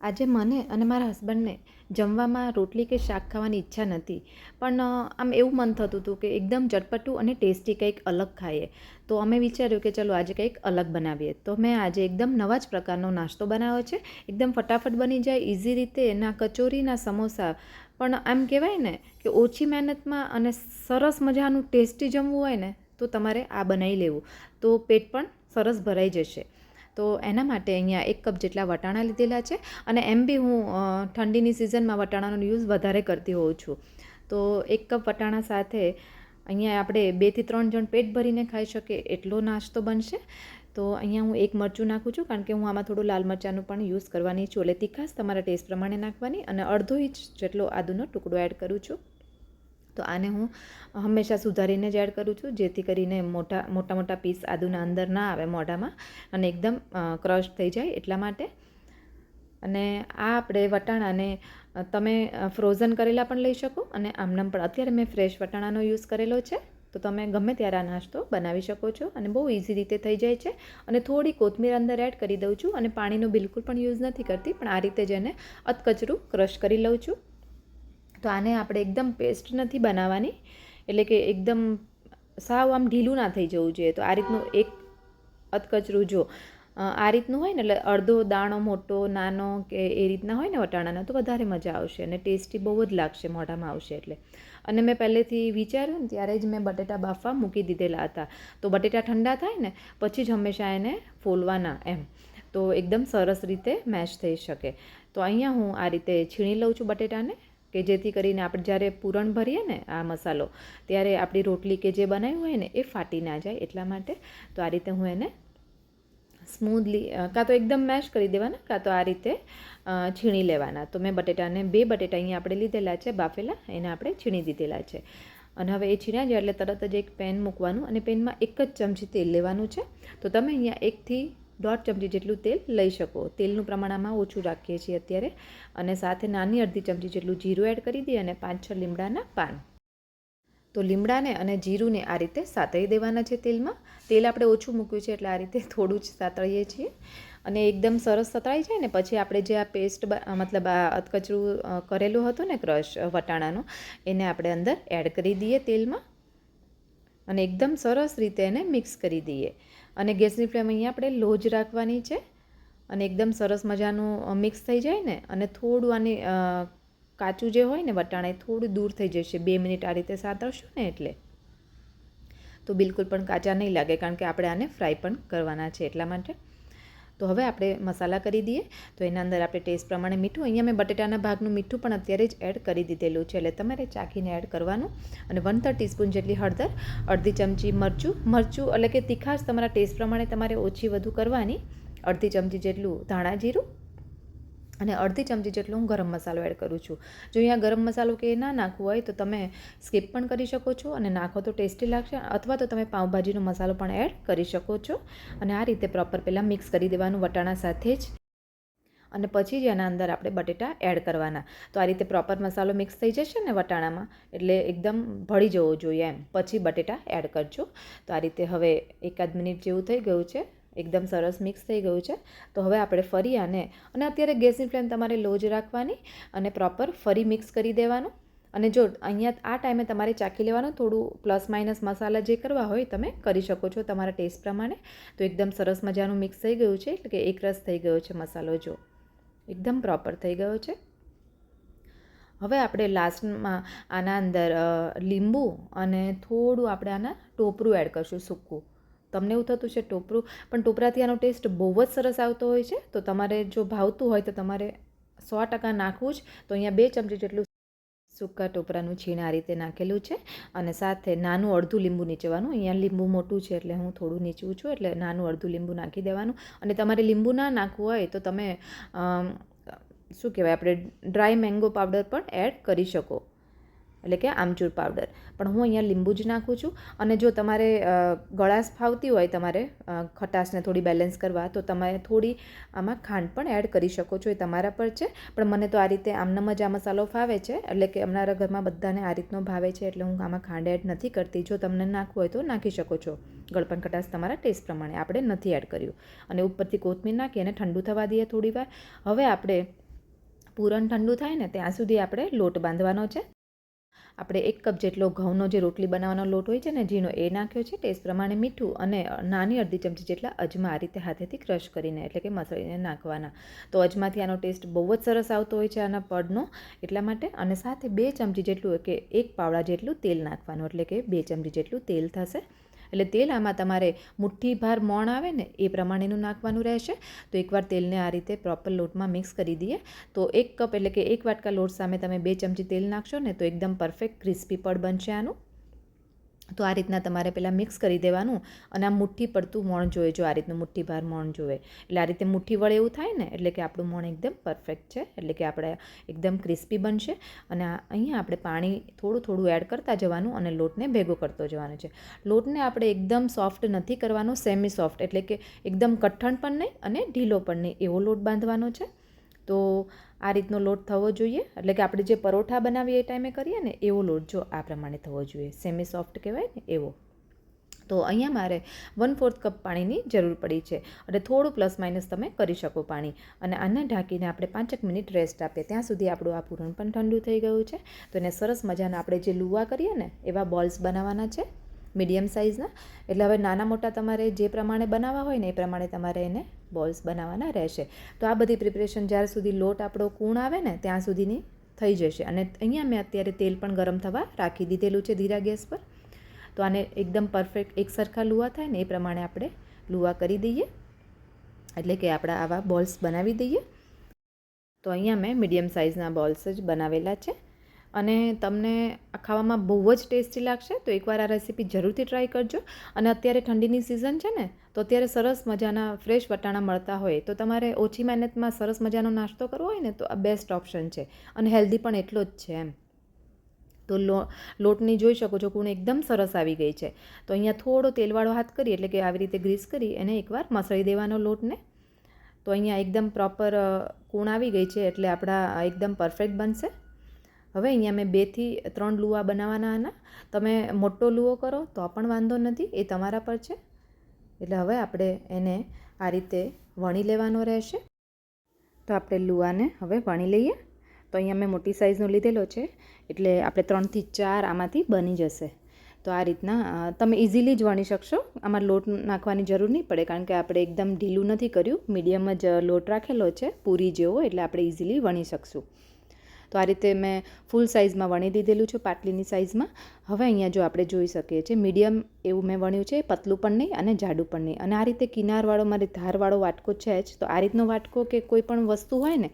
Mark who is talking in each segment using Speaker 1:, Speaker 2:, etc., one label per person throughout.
Speaker 1: આજે મને અને મારા હસબન્ડને જમવામાં રોટલી કે શાક ખાવાની ઈચ્છા નથી. પણ આમ એવું મન થતું હતું કે એકદમ ચટપટું અને ટેસ્ટી કંઈક અલગ ખાઈએ. તો અમે વિચાર્યું કે ચલો આજે કંઈક અલગ બનાવીએ. તો મેં આજે એકદમ નવા જ પ્રકારનો નાસ્તો બનાવ્યો છે. એકદમ ફટાફટ બની જાય ઇઝી રીતે, ના કચોરી, ના સમોસા. પણ આમ કહેવાય ને કે ઓછી મહેનતમાં અને સરસ મજાનું ટેસ્ટી જમવું હોય ને, તો તમારે આ બનાવી લેવું. તો પેટ પણ સરસ ભરાઈ જશે. તો એના માટે અહીંયા એક કપ જેટલા વટાણા લીધેલા છે અને એમ બી હું ઠંડીની સિઝનમાં વટાણાનો યુઝ વધારે કરતી હોઉં છું. તો એક કપ વટાણા સાથે અહીંયા આપણે બેથી ત્રણ જણ પેટ ભરીને ખાઈ શકે એટલો નાસ્તો બનશે. તો અહીંયા હું એક મરચું નાખું છું કારણ કે હું આમાં થોડું લાલ મરચાંનું પણ યુઝ કરવાની છું. એટલે તીખાશ તમારા ટેસ્ટ પ્રમાણે નાખવાની અને અડધો ઇંચ જેટલો આદુનો ટુકડો એડ કરું છું. તો આને હું હંમેશા સુધારીને જ એડ કરું છું, જેથી કરીને મોટા મોટા મોટા પીસ આદુના અંદર ના આવે મોઢામાં અને એકદમ ક્રશ થઈ જાય એટલા માટે. અને આ આપણે વટાણાને તમે ફ્રોઝન કરેલા પણ લઈ શકો અને આમનામ પણ અત્યારે મેં ફ્રેશ વટાણાનો યુઝ કરેલો છે. તો તમે ગમે ત્યારે આ નાસ્તો બનાવી શકો છો અને બહુ ઇઝી રીતે થઈ જાય છે. અને થોડી કોથમીર અંદર એડ કરી દઉં છું અને પાણીનો બિલકુલ પણ યુઝ નથી કરતી, પણ આ રીતે જ એને અતકચરું ક્રશ કરી લઉં છું. તો આને આપણે એકદમ પેસ્ટ નથી બનાવવાની. એટલે કે એકદમ સાવ આમ ઢીલું ના થઈ જવું જોઈએ. તો આ રીતનું એક અતકચરું જો. આ રીતનું હોય ને, એટલે અડધો દાણો મોટો, નાનો કે એ રીતના હોય ને વટાણાના, તો વધારે મજા આવશે અને ટેસ્ટી બહુ જ લાગશે, મોઢામાં આવશે એટલે. અને મેં પહેલેથી વિચાર્યું ને, ત્યારે જ મેં બટેટા બાફવા મૂકી દીધેલા હતા. તો બટેટા ઠંડા થાય ને, પછી જ હંમેશા એને ફોલવાના એમ. તો એકદમ સરસ રીતે મેશ થઈ શકે. તો અહીંયા હું આ રીતે છીણી લઉં છું બટેટાને. કે જેથી કરીને આપણે જ્યારે પૂરણ ભરીએ ને આ મસાલો, ત્યારે આપણી રોટલી કે જે બનાવ્યું હોય ને એ ફાટી ના જાય એટલા માટે. તો આ રીતે હું એને સ્મૂધલી કાં તો એકદમ મેશ કરી દેવાના, કાં તો આ રીતે છીણી લેવાના. તો મેં બટેટાને બે બટેટા અહીંયા આપણે લીધેલા છે, બાફેલા, એને આપણે છીણી દીધેલા છે. અને હવે એ છીણ્યા જાય એટલે તરત જ એક પેન મૂકવાનું અને પેનમાં એક જ ચમચી તેલ લેવાનું છે. તો તમે અહીંયા એકથી દોઢ ચમચી જેટલું તેલ લઈ શકો. તેલનું પ્રમાણ આમાં ઓછું રાખીએ છીએ અત્યારે અને સાથે નાની અડધી ચમચી જેટલું જીરું એડ કરી દઈએ અને પાંચ છ લીમડાના પાન. તો લીમડાને અને જીરુંને આ રીતે સાતળી દેવાના છે તેલમાં. તેલ આપણે ઓછું મૂક્યું છે એટલે આ રીતે થોડું જ સાતળીએ છીએ. અને એકદમ સરસ સતળાઈ જાય ને પછી આપણે જે આ પેસ્ટ મતલબ આ અતકચરું કરેલું હતું ને ક્રશ વટાણાનું, એને આપણે અંદર એડ કરી દઈએ તેલમાં. અને એકદમ સરસ રીતે એને મિક્સ કરી દઈએ. અને ગેસની ફ્લેમ અહીંયા આપણે લો જ રાખવાની છે. અને એકદમ સરસ મજાનું મિક્સ થઈ જાય ને, અને થોડું આની કાચું જે હોય ને વટાણા એ થોડું દૂર થઈ જશે. બે મિનિટ આ રીતે સાતરશું ને એટલે. તો બિલકુલ પણ કાચા નહીં લાગે, કારણ કે આપણે આને ફ્રાય પણ કરવાના છે એટલા માટે. તો હવે આપણે મસાલા કરી દઈએ. તો એના અંદર આપણે ટેસ્ટ પ્રમાણે મીઠું, અહીંયા મેં બટેટાના ભાગનું મીઠું પણ અત્યારે જ એડ કરી દીધેલું છે. એટલે તમારે ચાખીને એડ કરવાનું. અને વન થર્ડ ટીસ્પૂન જેટલી હળદર, અડધી ચમચી મરચું. મરચું એટલે કે તીખાશ તમારા ટેસ્ટ પ્રમાણે તમારે ઓછી વધુ કરવાની. અડધી ચમચી જેટલું ધાણા જીરું અને અડધી ચમચી જેટલો હું ગરમ મસાલો એડ કરું છું. જો અહીંયા ગરમ મસાલો કે ના નાખવો હોય તો તમે સ્કીપ પણ કરી શકો છો અને નાખો તો ટેસ્ટી લાગશે અથવા તો તમે પાઉંભાજીનો મસાલો પણ એડ કરી શકો છો. અને આ રીતે પ્રોપર પહેલાં મિક્સ કરી દેવાનું વટાણા સાથે જ. અને પછી જ એના અંદર આપણે બટેટા એડ કરવાના. તો આ રીતે પ્રોપર મસાલો મિક્સ થઈ જશે ને વટાણામાં, એટલે એકદમ ભળી જવો જોઈએ એમ. પછી બટેટા એડ કરજો. તો આ રીતે હવે એકાદ મિનિટ જેવું થઈ ગયું છે. એકદમ સરસ મિક્સ થઈ ગયું છે. તો હવે આપણે ફરી આને, અને અત્યારે ગેસની ફ્લેમ તમારે લો જ રાખવાની અને પ્રોપર ફરી મિક્સ કરી દેવાનું. અને જો અહીંયા આ ટાઈમે તમારે ચાખી લેવાનું, થોડું પ્લસ માઇનસ મસાલા જે કરવા હોય તમે કરી શકો છો તમારા ટેસ્ટ પ્રમાણે. તો એકદમ સરસ મજાનું મિક્સ થઈ ગયું છે, એટલે કે એક રસ થઈ ગયો છે મસાલો જો. એકદમ પ્રોપર થઈ ગયો છે. હવે આપણે લાસ્ટમાં આના અંદર લીંબુ અને થોડું આપણે આના ટોપરું એડ કરશું, સૂકું. તમને એવું થતું છે ટોપરું, પણ ટોપરાથી આનો ટેસ્ટ બહુ જ સરસ આવતો હોય છે, તો તમારે જો ભાવતું હોય તો તમારે સો ટકા નાખવું જ, તો અહીંયા બે ચમચી જેટલું સૂકા ટોપરાનું છીણ આ રીતે નાખેલું છે, અને સાથે નાનું અડધું લીંબુ નીચવાનું, અહીંયા લીંબુ મોટું છે એટલે હું થોડું નીચવું છું, એટલે નાનું અડધું લીંબુ નાખી દેવાનું, અને તમારે લીંબુ ના નાખવું હોય તો તમે શું કહેવાય, આપણે ડ્રાય મેંગો પાવડર પણ એડ કરી શકો. એટલે કે આમચૂર પાવડર. પણ હું અહીંયા લીંબુ જ નાખું છું અને જો તમારે ગળાશ ફાવતી હોય તમારે ખટાશને થોડી બેલેન્સ કરવા, તો તમે થોડી આમાં ખાંડ પણ એડ કરી શકો છો એ તમારા પર છે. પણ મને તો આ રીતે આમનામ જ આ મસાલો ફાવે છે, એટલે કે અમારા ઘરમાં બધાને આ રીતનો ભાવે છે, એટલે હું આમાં ખાંડ એડ નથી કરતી. જો તમને નાખવું હોય તો નાખી શકો છો. ગળપણ ખટાશ તમારા ટેસ્ટ પ્રમાણે આપણે નથી એડ કર્યું. અને ઉપરથી કોથમીર નાખી અને ઠંડુ થવા દઈએ થોડી વાર હવે આપણે પૂરણ ઠંડુ થાય ને ત્યાં સુધી આપણે લોટ બાંધવાનો છે. આપણે એક કપ જેટલો ઘઉંનો જે રોટલી બનાવવાનો લોટ હોય છે ને, ઝીણો, એ નાખ્યો છે. ટેસ્ટ પ્રમાણે મીઠું અને નાની અડધી ચમચી જેટલા અજમા આ રીતે હાથેથી ક્રશ કરીને, એટલે કે મસળીને નાખવાના. તો અજમાથી આનો ટેસ્ટ બહુ જ સરસ આવતો હોય છે આના પડનો એટલા માટે અને સાથે બે ચમચી જેટલું કે એક પાવડા જેટલું તેલ નાખવાનું, એટલે કે બે ચમચી જેટલું તેલ થશે. એટલે તેલ આમાં તમારે મુઠ્ઠીભાર મોણ આવે ને એ પ્રમાણેનું નાખવાનું રહેશે. તો એકવાર તેલને આ રીતે પ્રોપર લોટમાં મિક્સ કરી દઈએ. તો એક કપ એટલે કે એક વાટકા લોટ સામે તમે બે ચમચી તેલ નાખશો ને તો એકદમ પરફેક્ટ ક્રિસ્પી પડ બનશે આનું. તો આ રીતના તમારે પહેલાં મિક્સ કરી દેવાનું અને આ મુઠ્ઠી પડતું મોણ જોઈએ, જો આ રીતનું મુઠ્ઠીભાર મોણ જોઈએ. એટલે આ રીતે મુઠ્ઠી વળે એવું થાય ને, એટલે કે આપણું મોણ એકદમ પરફેક્ટ છે, એટલે કે આપણે એકદમ ક્રિસ્પી બનશે. અને અહીંયા આપણે પાણી થોડું થોડું એડ કરતા જવાનું અને લોટને ભેગો કરતો જવાનો છે. લોટને આપણે એકદમ સોફ્ટ નથી કરવાનો સેમી સોફ્ટ એટલે કે એકદમ કઠણ પણ નહીં અને ઢીલો પણ નહીં. એવો લોટ બાંધવાનો છે. તો આ રીતનો લોટ થવો જોઈએ. એટલે કે આપણે જે પરોઠા બનાવીએ એ ટાઈમે કરીએ ને એવો લોટ જો આ પ્રમાણે થવો જોઈએ. સેમી સોફ્ટ કહેવાય ને એવો. તો અહીંયા મારે વન ફોર્થ કપ પાણીની જરૂર પડી છે. એટલે થોડું પ્લસ માઇનસ તમે કરી શકો પાણી. અને આને ઢાંકીને આપણે પાંચેક મિનિટ રેસ્ટ આપીએ. ત્યાં સુધી આપણું આ પૂરણ પણ ઠંડુ થઈ ગયું છે. તો એને સરસ મજાના આપણે જે લુવા કરીએ ને એવા બોલ્સ બનાવવાના છે. મીડિયમ સાઇઝના. એટલે હવે નાના મોટા તમારે જે પ્રમાણે બનાવવા હોય ને એ પ્રમાણે તમારે એને બોલ્સ બનાવવાના રહેશે. તો આ બધી પ્રિપરેશન જ્યાર સુધી લોટ આપણો કૂણ આવે ને ત્યાં સુધીની થઈ જશે. અને અહીંયા મેં અત્યારે તેલ પણ ગરમ થવા રાખી દીધેલું છે ધીરા ગેસ પર. તો આને એકદમ પરફેક્ટ એક સરખા લુવા થાય ને એ પ્રમાણે આપણે લુવા કરી દઈએ. એટલે કે આપણા આવા બોલ્સ બનાવી દઈએ. તો અહીંયા મેં મીડિયમ સાઇઝના બોલ્સ જ બનાવેલા છે. અને તમને ખાવામાં બહુ જ ટેસ્ટી લાગશે, તો એકવાર આ રેસીપી જરૂરથી ટ્રાય કરજો. અને અત્યારે ઠંડીની સિઝન છે ને, તો અત્યારે સરસ મજાના ફ્રેશ વટાણા મળતા હોય. તો તમારે ઓછી મહેનતમાં સરસ મજાનો નાસ્તો કરવો હોય ને, તો આ બેસ્ટ ઓપ્શન છે. અને હેલ્ધી પણ એટલો જ છે એમ. તો લો, લોટની જોઈ શકો છો કૂણ એકદમ સરસ આવી ગઈ છે. તો અહીંયા થોડો તેલવાળો હાથ કરી, એટલે કે આવી રીતે ગ્રીસ કરી, એને એકવાર મસળી દેવાનો લોટને. તો અહીંયા એકદમ પ્રોપર કૂણ આવી ગઈ છે, એટલે આપણા એકદમ પરફેક્ટ બનશે. હવે અહીંયા મેં બેથી ત્રણ લુવા બનાવવાના આના. તમે મોટો લુવો કરો, તો પણ વાંધો નથી, એ તમારા પર છે. એટલે હવે આપણે એને આ રીતે વણી લેવાનો રહેશે. તો આપણે લુવાને હવે વણી લઈએ. તો અહીંયા મેં મોટી સાઇઝનો લીધેલો છે, એટલે આપણે ત્રણથી ચાર આમાંથી બની જશે. તો આ રીતના તમે ઇઝીલી જ વણી શકશો. આમાં લોટ નાખવાની જરૂર નહીં પડે, કારણ કે આપણે એકદમ ઢીલું નથી કર્યું. મીડિયમ જ લોટ રાખેલો છે, પૂરી જેવો, એટલે આપણે ઇઝીલી વણી શકશું. તો આ રીતે મેં ફૂલ સાઇઝમાં વણી દીધેલું છે, પાટલીની સાઇઝમાં હવે અહીંયા જો આપણે જોઈ શકીએ છીએ મીડિયમ એવું મેં વણ્યું છે, પતલું પણ નહીં અને જાડું પણ નહીં. અને આ રીતે કિનારવાળો, મારે ધારવાળો વાટકો છે જ. તો આ રીતનો વાટકો કે કોઈ પણ વસ્તુ હોય ને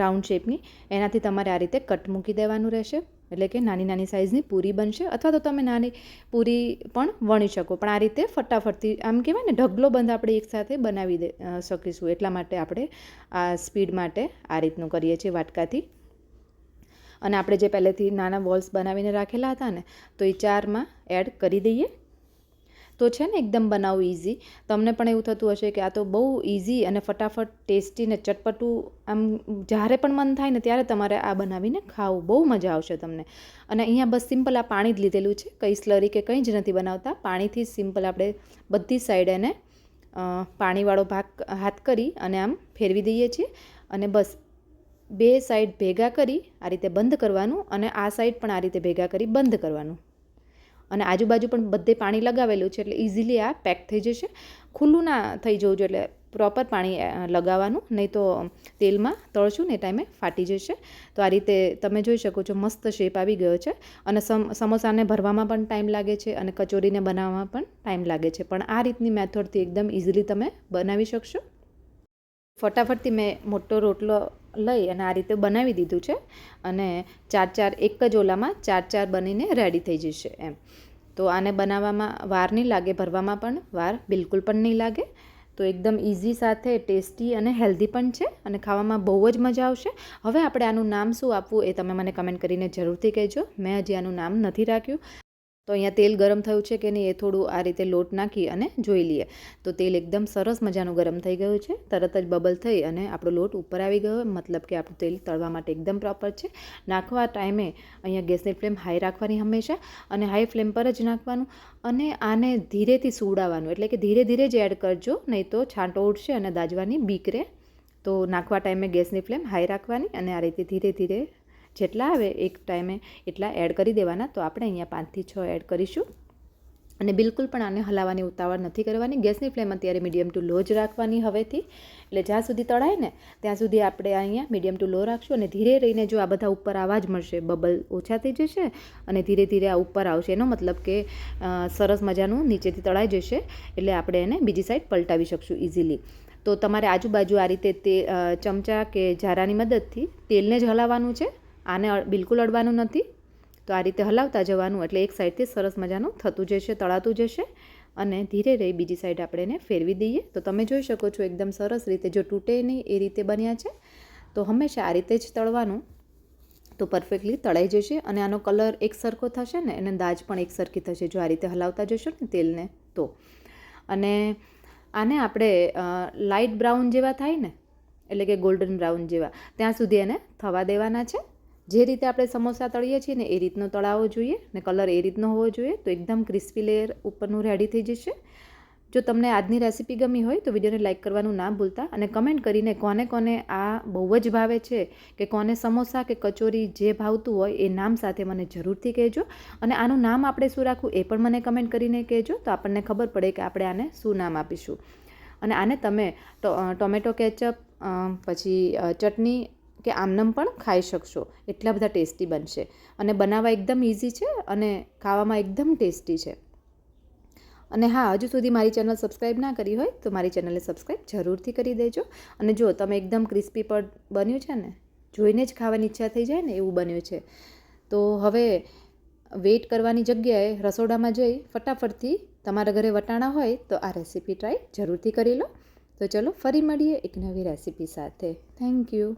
Speaker 1: રાઉન્ડ શેપની એનાથી તમારે આ રીતે કટ મૂકી દેવાનું રહેશે. એટલે કે નાની નાની સાઇઝની પૂરી બનશે, અથવા તો તમે નાની પૂરી પણ વણી શકો. પણ આ રીતે ફટાફટથી, આમ કહેવાય ને, ઢગલો બંધ આપણે એકસાથે બનાવી દે શકીશું. એટલા માટે આપણે આ સ્પીડ માટે આ રીતનું કરીએ છીએ વાટકાથી. અને આપણે જે પહેલેથી નાના બોલ્સ બનાવીને રાખેલા હતા ને, તો એ ચારમાં એડ કરી દઈએ. તો છે ને એકદમ બનાવવું ઇઝી તમને પણ એવું થતું હશે કે આ તો બહુ ઇઝી અને ફટાફટ ટેસ્ટી ને ચટપટું આમ જ્યારે પણ મન થાય ને ત્યારે તમારે આ બનાવીને ખાવું. બહુ મજા આવશે તમને. અને અહીંયા બસ સિમ્પલ આ પાણી જ લીધેલું છે. કંઈ સ્લરી કે કંઈ જ નથી બનાવતા. પાણીથી સિમ્પલ આપણે બધી સાઈડ એને પાણીવાળો ભાગ હાથ કરી અને આમ ફેરવી દઈએ છીએ. અને બસ બે સાઈડ ભેગા કરી આ રીતે બંધ કરવાનું અને આ સાઈડ પણ આ રીતે ભેગા કરી બંધ કરવાનું. અને આજુબાજુ પણ બધે પાણી લગાવેલું છે એટલે ઇઝીલી આ પેક થઈ જશે. ખુલ્લું ના થઈ જવું જોઈએ એટલે પ્રોપર પાણી લગાવવાનું, નહીં તો તેલમાં તળશું ને એ ટાઈમે ફાટી જશે. તો આ રીતે તમે જોઈ શકો છો મસ્ત શેપ આવી ગયો છે અને સમ, સમોસાને ભરવામાં પણ ટાઈમ લાગે છે અને કચોરીને બનાવવામાં પણ ટાઈમ લાગે છે. પણ આ રીતની મેથડથી એકદમ ઇઝીલી તમે બનાવી શકશો. ફટાફટથી મેં મોટો રોટલો લઈ અને આ રીતે બનાવી દીધું છે અને ચાર ચાર એક જ ઓલામાં ચાર ચાર બનીને રેડી થઈ જશે એમ. તો આને બનાવવામાં વાર નહીં લાગે, ભરવામાં પણ વાર બિલકુલ પણ નહીં લાગે. તો એકદમ ઇઝી સાથે ટેસ્ટી અને હેલ્ધી પણ છે અને ખાવામાં બહુ જ મજા આવશે. હવે આપણે આનું નામ શું આપવું એ તમે મને કમેન્ટ કરીને જરૂરથી કહેજો. મેં હજી આનું નામ નથી રાખ્યું. તો અહીંયા તેલ ગરમ થયું છે કે નહીં એ થોડું આ રીતે લોટ નાખી અને જોઈ લઈએ. તો તેલ એકદમ સરસ મજાનું ગરમ થઈ ગયું છે. તરત જ બબલ થઈ અને આપણો લોટ ઉપર આવી ગયો. મતલબ કે આપણું તેલ તળવા માટે એકદમ પ્રોપર છે. નાખવા ટાઈમે અહીંયા ગેસની ફ્લેમ હાઈ રાખવાની હંમેશા અને હાઈ ફ્લેમ પર જ નાખવાનું અને આને ધીરેથી સુવડાવવાનું. એટલે કે ધીરે ધીરે જ એડ કરજો, નહીં તો છાંટો ઉઠશે અને દાજવાની બીક રહે. તો નાખવા ટાઈમે ગેસની ફ્લેમ હાઈ રાખવાની અને આ રીતે ધીરે ધીરે જેટલા આવે એક ટાઈમે એટલા એડ કરી દેવાના. તો આપણે અહીંયા પાંચથી છ એડ કરીશું. અને બિલકુલ પણ આને હલાવવાની ઉતાવળ નથી કરવાની. ગેસની ફ્લેમ અત્યારે મીડિયમ ટુ લો જ રાખવાની હવેથી. એટલે જ્યાં સુધી તળાય ને, ત્યાં સુધી આપણે અહીંયા મીડિયમ ટુ લો રાખશું અને ધીરે રહીને જો આ બધા ઉપર આવા જ મળશે બબલ ઓછા થઈ જશે અને ધીરે ધીરે આ ઉપર આવશે. એનો મતલબ કે સરસ મજાનું નીચેથી તળાઈ જશે. એટલે આપણે એને બીજી સાઈડ પલટાવી શકશું ઇઝીલી તો તમારે આજુબાજુ આ રીતે તે ચમચા કે ઝારાની મદદથી તેલને જ હલાવવાનું છે. આને બિલકુલ અડવાનું નથી. તો આ રીતે હલાવતા જવાનું એટલે એક સાઈડથી સરસ મજાનું થતું જશે, તળાતું જશે અને ધીરે રહી બીજી સાઈડ આપણે એને ફેરવી દઈએ. તો તમે જોઈ શકો છો એકદમ સરસ રીતે જો તૂટે નહીં એ રીતે બન્યા છે. તો હંમેશા આ રીતે જ તળવાનું. તો પરફેક્ટલી તળાઈ જશે અને આનો કલર એક સરખો થશે ને અને દાજ પણ એક સરખી થશે જો આ રીતે હલાવતા જશો ને તેલને તો. અને આને આપણે લાઇટ બ્રાઉન જેવા થાય ને, એટલે કે ગોલ્ડન બ્રાઉન જેવા, ત્યાં સુધી એને થવા દેવાના છે. જે રીતે આપણે સમોસા તળીએ છીએ ને એ રીતનો તળાવો જોઈએ ને કલર એ રીતનો હોવો જોઈએ, તો એકદમ ક્રિસ્પી લેયર ઉપરનું રેડી થઈ જશે. જો તમને આજની રેસીપી ગમી હોય તો વિડીયોને લાઇક કરવાનું ના ભૂલતા અને કમેન્ટ કરીને કોને કોને આ બહુ જ ભાવે છે કે કોને સમોસા કે કચોરી જે ભાવતું હોય એ નામ સાથે મને જરૂરથી કહેજો. અને આનું નામ આપણે શું રાખવું એ પણ મને કમેન્ટ કરીને કહેજો, તો આપણને ખબર પડે કે આપણે આને શું નામ આપીશું. અને આને તમે ટોમેટો કેચઅપ પછી ચટણી કે આમનમ પણ ખાઈ શકશો. એટલા બધા ટેસ્ટી બનશે. અને બનાવવા એકદમ ઇઝી છે અને ખાવામાં એકદમ ટેસ્ટી છે. અને હા, હજુ સુધી મારી ચેનલ સબસ્ક્રાઈબ ના કરી હોય તો મારી ચેનલને સબસ્ક્રાઈબ જરૂરથી કરી દેજો. અને જો તમે એકદમ ક્રિસ્પી પર બન્યું છે ને, જોઈને જ ખાવાની ઈચ્છા થઈ જાય ને એવું બન્યું છે. તો હવે વેઇટ કરવાની જગ્યાએ રસોડામાં જઈ ફટાફટથી તમારા ઘરે વટાણા હોય તો આ રેસીપી ટ્રાય જરૂરથી કરી લો. તો ચલો ફરી મળીએ એક નવી રેસીપી સાથે. Thank you